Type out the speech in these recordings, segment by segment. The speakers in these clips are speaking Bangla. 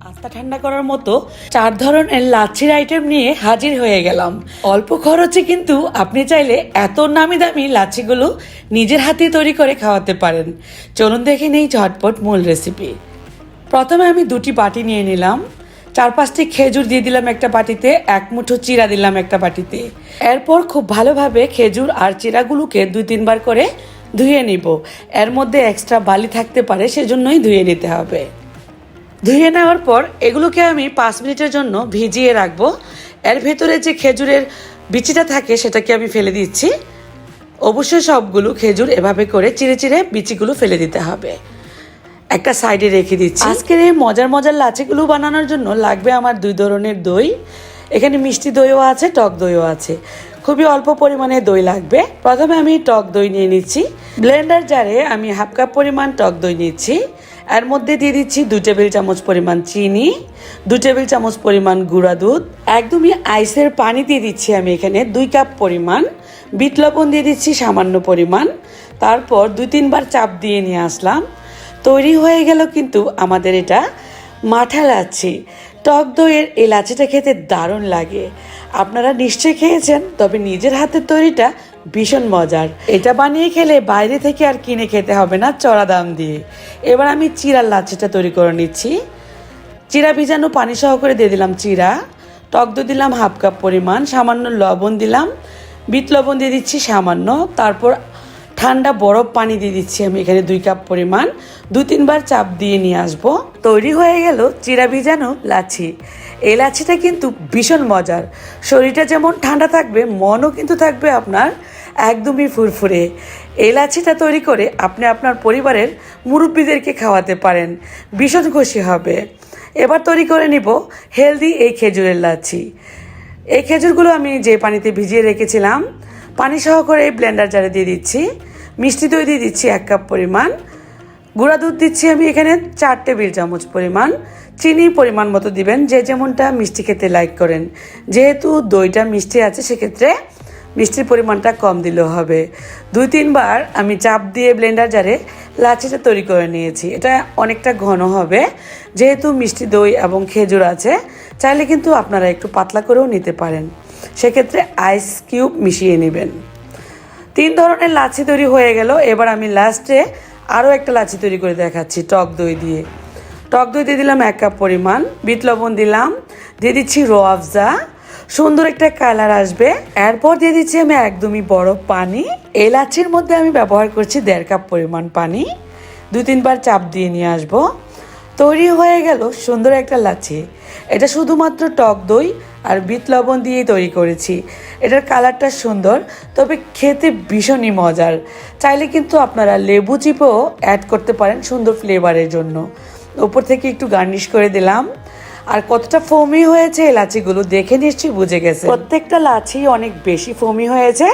আস্তা ঠান্ডা করার মতো চার ধরনের লাচ্ছির আইটেম নিয়ে হাজির হয়ে গেলাম। অল্প খরচে কিন্তু আপনি চাইলে এত নামি দামি লাচ্ছিগুলো নিজের হাতে তৈরি করে খাওয়াতে পারেন। চলুন দেখে নেই ঝটপট মূল রেসিপি প্রথমে আমি দুটি বাটি নিয়ে নিলাম। চার পাঁচটি খেজুর দিয়ে দিলাম একটা বাটিতে, এক মুঠো চিরা দিলাম একটা বাটিতে। এরপর খুব ভালোভাবে খেজুর আর চিরাগুলোকে দুই তিনবার করে ধুয়ে নিব। এর মধ্যে এক্সট্রা বালি থাকতে পারে, সেজন্যই ধুয়ে নিতে হবে। ধুয়ে নেওয়ার পর এগুলোকে আমি পাঁচ মিনিটের জন্য ভিজিয়ে রাখব। এর ভেতরে যে খেজুরের বিচিটা থাকে সেটাকে আমি ফেলে দিচ্ছি। অবশ্যই সবগুলো খেজুর এভাবে করে চিড়ে চিড়ে বিচিগুলো ফেলে দিতে হবে। একটা সাইডে রেখে দিচ্ছি। আজকের এই মজার মজার লাচিগুলো বানানোর জন্য লাগবে আমার দুই ধরনের দই। এখানে মিষ্টি দইও আছে, টক দইও আছে। খুবই অল্প পরিমাণে দই লাগবে। প্রথমে আমি টক দই নিয়ে নিচ্ছি। ব্লেন্ডার জারে আমি হাফ কাপ পরিমাণ টক দই নিচ্ছি। এর মধ্যে দিয়ে দিচ্ছি দু টেবিল চামচ পরিমাণ চিনি, দু টেবিল চামচ পরিমাণ গুঁড়া দুধ, একদমই আইসের পানি দিয়ে দিচ্ছি আমি এখানে দুই কাপ পরিমাণ, বিট লবণ দিয়ে দিচ্ছি সামান্য পরিমাণ, তারপর দুই তিনবার চাপ দিয়ে নিয়ে আসলাম। তৈরি হয়ে গেল কিন্তু আমাদের এটা মাঠা লাচ্ছি টক দইয়ের এই লাচ্ছিটা খেতে দারুণ লাগে। আপনারা নিশ্চয়ই খেয়েছেন, তবে নিজের হাতের তৈরিটা ভীষণ মজার। এটা বানিয়ে খেলে বাইরে থেকে আর কিনে খেতে হবে না, চড়া দাম দিয়ে। এবার আমি চিরার লাচ্ছিটা তৈরি করে নিচ্ছি। চিরা ভিজানো পানি সহ করে দিয়ে দিলাম চিরা। টক দই দিলাম হাফ কাপ পরিমাণ, সামান্য লবণ দিলাম। বিট লবণ দিয়ে দিচ্ছি সামান্য। তারপর ঠান্ডা বরফ পানি দিয়ে দিচ্ছি আমি এখানে দুই কাপ পরিমাণ। দু তিনবার চাপ দিয়ে নিয়ে আসব। তৈরি হয়ে গেল চিরা ভিজানো লাচ্ছি। এই লাচ্ছিটা কিন্তু ভীষণ মজার। শরীরটা যেমন ঠান্ডা থাকবে, মনও কিন্তু থাকবে আপনার একদমই ফুরফুরে। এই লাচ্ছিটা তৈরি করে আপনি আপনার পরিবারের মুরব্বীদেরকে খাওয়াতে পারেন। ভীষণ খুশি হবে। এবার তৈরি করে নিব হেলদি এই খেজুরের লাচ্ছি। এই খেজুরগুলো আমি যে পানিতে ভিজিয়ে রেখেছিলাম, পানি সহকারে ব্লেন্ডার জারে দিয়ে দিচ্ছি। মিষ্টি দই দিয়ে দিচ্ছি এক কাপ পরিমাণ। গুঁড়া দুধ দিচ্ছি আমি এখানে চার টেবিল চামচ পরিমাণ। চিনি পরিমাণ মতো দিবেন, যে যেমনটা মিষ্টি খেতে লাইক করেন। যেহেতু দইটা মিষ্টি আছে, সেক্ষেত্রে মিষ্টির পরিমাণটা কম দিলেও হবে। দুই, তিনবার আমি চাপ দিয়ে ব্লেন্ডার জারে লাচিটা তৈরি করে নিয়েছি। এটা অনেকটা ঘন হবে। যেহেতু মিষ্টি দই এবং খেজুর আছে, চাইলে কিন্তু আপনারা একটু পাতলা করেও নিতে পারেন। সেক্ষেত্রে আইস কিউব মিশিয়ে নেবেন। তিন ধরনের লাচি তৈরি হয়ে গেল। এবার আমি লাস্টে আরও একটা লাচি তৈরি করে দেখাচ্ছি টক দই দিয়ে। টক দই দিয়ে দিলাম এক কাপ পরিমাণ। বিট লবণ দিলাম। দিয়ে দিচ্ছি রো আফজা সুন্দর একটা কালার আসবে। এরপর দিয়ে দিচ্ছি আমি একদমই বরফ পানি। এলাচির মধ্যে আমি ব্যবহার করছি দেড় কাপ পরিমাণ পানি। দু তিনবার চাপ দিয়ে নিয়ে আসব। তৈরি হয়ে গেল সুন্দর একটা লাচি এটা শুধুমাত্র টক দই আর বিট লবণ দিয়েই তৈরি করেছি। এটার কালারটা সুন্দর, তবে খেতে ভীষণই মজার। চাইলে কিন্তু আপনারা লেবু চিপেও অ্যাড করতে পারেন সুন্দর ফ্লেভারের জন্য। উপর থেকে একটু গার্নিশ করে দিলাম। আর কতটা ফোমি হয়েছে লাচিগুলো দেখে নিশ্চয়ই বুঝে গেছে প্রত্যেকটা লাচি অনেক বেশি ফোমি হয়েছে।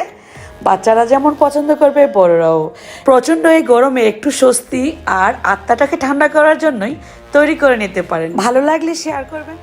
বাচ্চারা যেমন পছন্দ করবে, বড়রাও। প্রচণ্ড এই গরমে একটু স্বস্তি আর আত্মাটাকে ঠান্ডা করার জন্যই তৈরি করে নিতে পারেন। ভালো লাগলে শেয়ার করবেন।